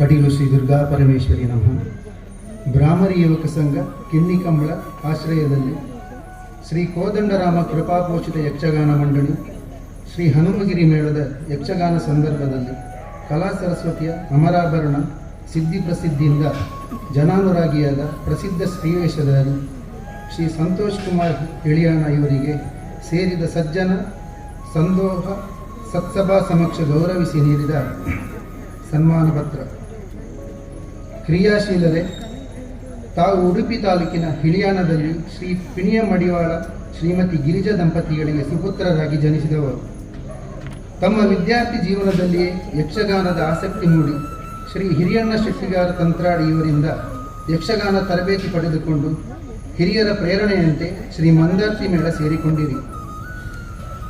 ಕಟೀಲು ಶ್ರೀ ದುರ್ಗಾ ಪರಮೇಶ್ವರಿ ನಮಃ. ಬ್ರಾಹ್ಮರಿ ಯುವಕ ಸಂಘ ಕಿನ್ನಿಕಂಬಳ ಆಶ್ರಯದಲ್ಲಿ ಶ್ರೀ ಕೋದಂಡರಾಮ ಕೃಪಾಪೋಷಿತ ಯಕ್ಷಗಾನ ಮಂಡಳಿ, ಶ್ರೀ ಹನುಮಗಿರಿ ಮೇಳದ ಯಕ್ಷಗಾನ ಸಂದರ್ಭದಲ್ಲಿ ಕಲಾ ಸರಸ್ವತಿಯ ಅಮರಾಭರಣ ಸಿದ್ಧಿ ಪ್ರಸಿದ್ಧಿಯಿಂದ ಜನಾನುರಾಗಿಯಾದ ಪ್ರಸಿದ್ಧ ಶ್ರೀವೇಷದಲ್ಲಿ ಶ್ರೀ ಸಂತೋಷ್ ಕುಮಾರ್ ಎಳಿಯಾಣ ಇವರಿಗೆ ಸೇರಿದ ಸಜ್ಜನ ಸಂದೋಹ ಸತ್ಸಭಾ ಸಮಕ್ಷ ಗೌರವಿಸಿ ನೀಡಿದ ಸನ್ಮಾನ ಪತ್ರ ಕ್ರಿಯಾಶೀಲರೇ, ತಾವು ಉಡುಪಿ ತಾಲೂಕಿನ ಹಿಳಿಯಾನದಲ್ಲಿ ಶ್ರೀ ಪಿಣಿಯ ಮಡಿವಾಳ ಶ್ರೀಮತಿ ಗಿರಿಜಾ ದಂಪತಿಗಳಿಗೆ ಸುಪುತ್ರರಾಗಿ ಜನಿಸಿದವರು. ತಮ್ಮ ವಿದ್ಯಾರ್ಥಿ ಜೀವನದಲ್ಲಿಯೇ ಯಕ್ಷಗಾನದ ಆಸಕ್ತಿ ಮೂಡಿ ಶ್ರೀ ಹಿರಿಯಣ್ಣ ಶೆಟ್ಟಿಗಾರ ತಂತ್ರಾಡಿ ಇವರಿಂದ ಯಕ್ಷಗಾನ ತರಬೇತಿ ಪಡೆದುಕೊಂಡು ಹಿರಿಯರ ಪ್ರೇರಣೆಯಂತೆ ಶ್ರೀ ಮಂದಾರ್ತಿ ಮೇಳ ಸೇರಿಕೊಂಡಿರಿ.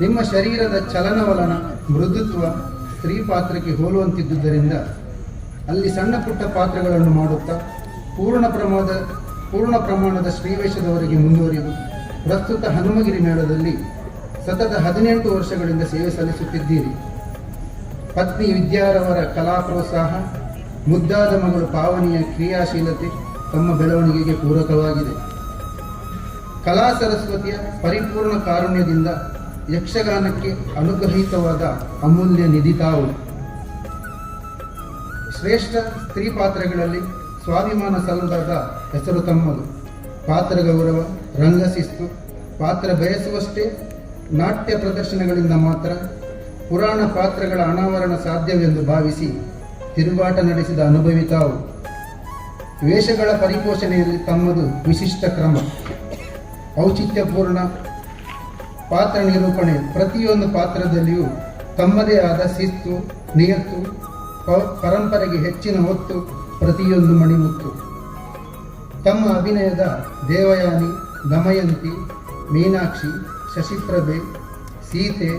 ನಿಮ್ಮ ಶರೀರದ ಚಲನವಲನ, ಮೃದುತ್ವ, ಸ್ತ್ರೀ ಪಾತ್ರಕ್ಕೆ ಹೋಲುವಂತಿದ್ದುದರಿಂದ ಅಲ್ಲಿ ಸಣ್ಣ ಪುಟ್ಟ ಪಾತ್ರಗಳನ್ನು ಮಾಡುತ್ತಾ ಪೂರ್ಣ ಪ್ರಮಾದ, ಪೂರ್ಣ ಪ್ರಮಾಣದ ಶ್ರೀವೇಶದವರೆಗೆ ಮುಂದುವರಿದು ಪ್ರಸ್ತುತ ಹನುಮಗಿರಿ ಮೇಳದಲ್ಲಿ ಸತತ ಹದಿನೆಂಟು ವರ್ಷಗಳಿಂದ ಸೇವೆ ಸಲ್ಲಿಸುತ್ತಿದ್ದೀರಿ. ಪತ್ನಿ ವಿದ್ಯಾರವರ ಕಲಾ ಪ್ರೋತ್ಸಾಹ ಮುದ್ದಾದ ಮಗಳು ಪಾವನಿಯ ಕ್ರಿಯಾಶೀಲತೆ ತಮ್ಮ ಬೆಳವಣಿಗೆಗೆ ಪೂರಕವಾಗಿದೆ. ಕಲಾ ಸರಸ್ವತಿಯ ಪರಿಪೂರ್ಣ ಕಾರುಣ್ಯದಿಂದ ಯಕ್ಷಗಾನಕ್ಕೆ ಅನುಗ್ರಹಿತವಾದ ಅಮೂಲ್ಯ ನಿಧಿ ತಾವು. ಶ್ರೇಷ್ಠ ಸ್ತ್ರೀ ಪಾತ್ರಗಳಲ್ಲಿ ಸ್ವಾಭಿಮಾನ ಸಲ್ಲದಾದ ಹೆಸರು ತಮ್ಮದು. ಪಾತ್ರ ಗೌರವ ರಂಗಶಿಸ್ತು ಪಾತ್ರ ಬಯಸುವಷ್ಟೇ ನಾಟ್ಯ ಪ್ರದರ್ಶನಗಳಿಂದ ಮಾತ್ರ ಪುರಾಣ ಪಾತ್ರಗಳ ಅನಾವರಣ ಸಾಧ್ಯವೆಂದು ಭಾವಿಸಿ ತಿರುಗಾಟ ನಡೆಸಿದ ಅನುಭವಿ ತಾವು. ವೇಷಗಳ ಪರಿಪೋಷಣೆಯಲ್ಲಿ ತಮ್ಮದು ವಿಶಿಷ್ಟ ಕ್ರಮ. ಔಚಿತ್ಯಪೂರ್ಣ ಪಾತ್ರ ನಿರೂಪಣೆ. ಪ್ರತಿಯೊಂದು ಪಾತ್ರದಲ್ಲಿಯೂ ತಮ್ಮದೇ ಆದ ಶಿಸ್ತು, ನಿಯತ್ತು ಪರಂಪರೆಗೆ ಹೆಚ್ಚಿನ ಹೊತ್ತು ಪ್ರತಿಯೊಂದು ಮಣಿಮುತ್ತು. ತಮ್ಮ ಅಭಿನಯದ ದೇವಯಾನಿ ದಮಯಂತಿ ಮೀನಾಕ್ಷಿ, ಶಶಿಪ್ರಭೆ, ಸೀತೆ,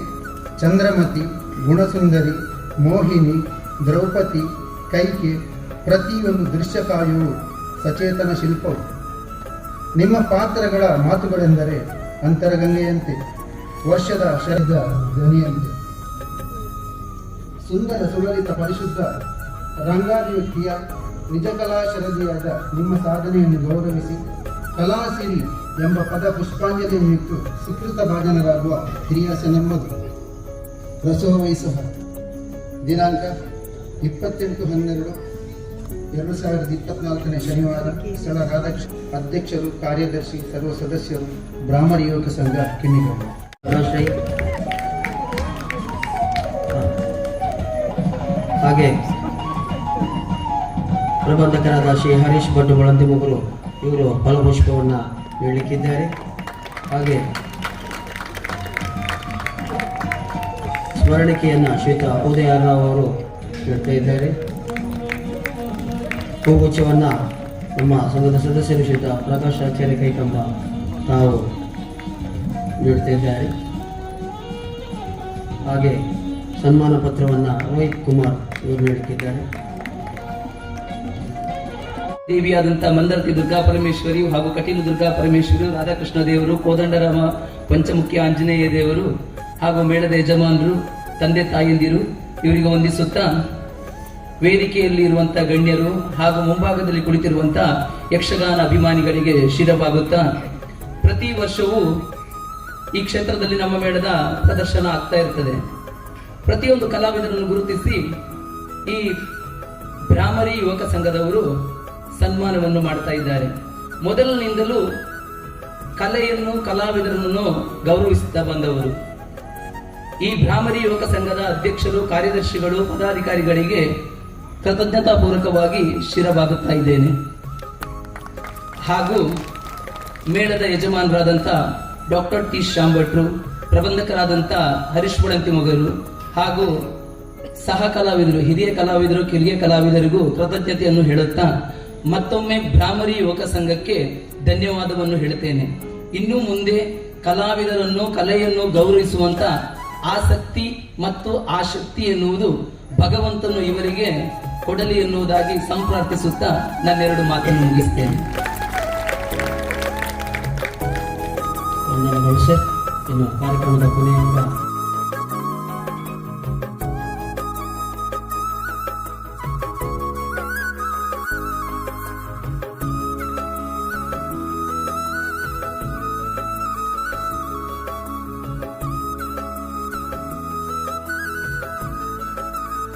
ಚಂದ್ರಮತಿ, ಗುಣಸುಂದರಿ, ಮೋಹಿನಿ, ದ್ರೌಪದಿ, ಕೈಕೆ ಪ್ರತಿಯೊಂದು ದೃಶ್ಯಕಾಯುವು ಸಚೇತನ ಶಿಲ್ಪವು. ನಿಮ್ಮ ಪಾತ್ರಗಳ ಮಾತುಗಳೆಂದರೆ ಅಂತರಗಂಗೆಯಂತೆ, ವರ್ಷದ ಶರದ ಧ್ವನಿಯಂತೆ ಸುಂದರ ಸುಲಲಿತ ಪರಿಶುದ್ಧ ರಂಗಾದಿ ನಿಜಕಲಾಶರದಿಯಾದ ನಿಜ ಕಲಾ ನಿಮ್ಮ ಸಾಧನೆಯನ್ನು ಗೌರವಿಸಿ ಕಲಾಸಿರಿ ಎಂಬ ಪದ ಪುಷ್ಪಾಂಜಲಿಯನ್ನಿಟ್ಟು ಸುಕೃತ ಭಾಜನರಾಗುವ ಹಿರಿಯಾಸ ನಮ್ಮದು ರಸೋಮೈ ಸಹ ದಿನಾಂಕ ಇಪ್ಪತ್ತೆಂಟು ಹನ್ನೆರಡು ಎರಡು ಸಾವಿರದ ಇಪ್ಪತ್ನಾಲ್ಕನೇ ಶನಿವಾರ ಸ್ಥಳ ರಾಧಾಕೃಷ್ಣ ಅಧ್ಯಕ್ಷರು, ಕಾರ್ಯದರ್ಶಿ, ಸರ್ವ ಸದಸ್ಯರು, ಬ್ರಾಹ್ಮಣ ಯುವಕ ಸಂಘ ಕಿಣ್ಣಿಗೌಡ. ಹಾಗೆ ಪ್ರಬಂಧಕರಾದ ಶ್ರೀ ಹರೀಶ್ ಭಟ್ ಮೊಳಂತಿಮೊಗರು ಇವರು ಫಲಪುಷ್ಪವನ್ನು ನೀಡಲಿಕ್ಕಿದ್ದಾರೆ. ಹಾಗೆ ಸ್ಮರಣಿಕೆಯನ್ನು ಶ್ರೀಯುತ ಉದಯರಾವ್ ಅವರು ನೀಡ್ತಾ ಇದ್ದಾರೆ. ಹೂಗುಚ್ಛವನ್ನು ನಮ್ಮ ಸಂಘದ ಸದಸ್ಯರು ಶ್ವೇತ ಪ್ರಕಾಶ್ ಆಚಾರ್ಯ ಕೈಕಂಬ ತಾವು ನೀಡ್ತಾ ಇದ್ದಾರೆ. ಹಾಗೆ ಸನ್ಮಾನ ಪತ್ರವನ್ನ ರೋಹಿತ್ ಕುಮಾರ್ ಇವರು ನೀಡುತ್ತಿದ್ದಾರೆ ದೇವಿಯಾದಂಥ ಮಂದರ್ತಿ ದುರ್ಗಾ ಪರಮೇಶ್ವರಿ ಹಾಗೂ ಕಠಿಣ ದುರ್ಗಾ ಪರಮೇಶ್ವರಿ, ರಾಧಾಕೃಷ್ಣ ದೇವರು, ಕೋದಂಡರಾಮ, ಪಂಚಮುಖ್ಯ ಆಂಜನೇಯ ದೇವರು ಹಾಗೂ ಮೇಳದ ಯಜಮಾನರು, ತಂದೆ ತಾಯಂದಿರು ಇವರಿಗೆ ವಂದಿಸುತ್ತಾ ವೇದಿಕೆಯಲ್ಲಿ ಇರುವಂಥ ಗಣ್ಯರು ಹಾಗೂ ಮುಂಭಾಗದಲ್ಲಿ ಕುಳಿತಿರುವಂತಹ ಯಕ್ಷಗಾನ ಅಭಿಮಾನಿಗಳಿಗೆ ಶಿರಬಾಗುತ್ತಾ ಪ್ರತಿ ವರ್ಷವೂ ಈ ಕ್ಷೇತ್ರದಲ್ಲಿ ನಮ್ಮ ಮೇಳದ ಪ್ರದರ್ಶನ ಆಗ್ತಾ ಇರ್ತದೆ. ಪ್ರತಿಯೊಂದು ಕಲಾವಿದರನ್ನು ಗುರುತಿಸಿ ಈ ಬ್ರಾಹ್ಮರಿ ಯುವಕ ಸಂಘದವರು ಸನ್ಮಾನವನ್ನು ಮಾಡ್ತಾ ಇದ್ದಾರೆ. ಮೊದಲಿನಿಂದಲೂ ಕಲೆಯನ್ನು, ಕಲಾವಿದರನ್ನು ಗೌರವಿಸುತ್ತಾ ಬಂದವರು. ಈ ಬ್ರಾಹ್ಮರಿ ಯುವಕ ಸಂಘದ ಅಧ್ಯಕ್ಷರು, ಕಾರ್ಯದರ್ಶಿಗಳು, ಪದಾಧಿಕಾರಿಗಳಿಗೆ ಕೃತಜ್ಞತಾಪೂರ್ವಕವಾಗಿ ಶಿರಬಾಗುತ್ತಾ ಇದ್ದೇನೆ. ಹಾಗೂ ಮೇಳದ ಯಜಮಾನರಾದಂಥ ಡಾಕ್ಟರ್ ಟಿ. ಶಾಂಭಟ್ರು ಭಟ್ರು ಪ್ರಬಂಧಕರಾದಂಥ ಹರೀಶ್ ಬುಡಂತಿ ಮೊಗರು ಹಾಗೂ ಸಹ ಕಲಾವಿದರು, ಹಿರಿಯ ಕಲಾವಿದರು, ಕಿರಿಯ ಕಲಾವಿದರಿಗೂ ಕೃತಜ್ಞತೆಯನ್ನು ಹೇಳುತ್ತಾ ಮತ್ತೊಮ್ಮೆ ಭ್ರಾಮರಿ ಯುವಕ ಸಂಘಕ್ಕೆ ಧನ್ಯವಾದವನ್ನು ಹೇಳುತ್ತೇನೆ. ಇನ್ನು ಮುಂದೆ ಕಲಾವಿದರನ್ನು, ಕಲೆಯನ್ನು ಗೌರವಿಸುವಂತ ಆಸಕ್ತಿ ಮತ್ತು ಆಸಕ್ತಿ ಎನ್ನುವುದು ಭಗವಂತನು ಇವರಿಗೆ ಕೊಡಲಿ ಎನ್ನುವುದಾಗಿ ಸಂಪ್ರಾರ್ಥಿಸುತ್ತಾ ನನ್ನೆರಡು ಮಾತನ್ನು ಮುಗಿಸ್ತೇನೆ. ಕಾರ್ಯಕ್ರಮದ ಕೊನೆಯಿಂದ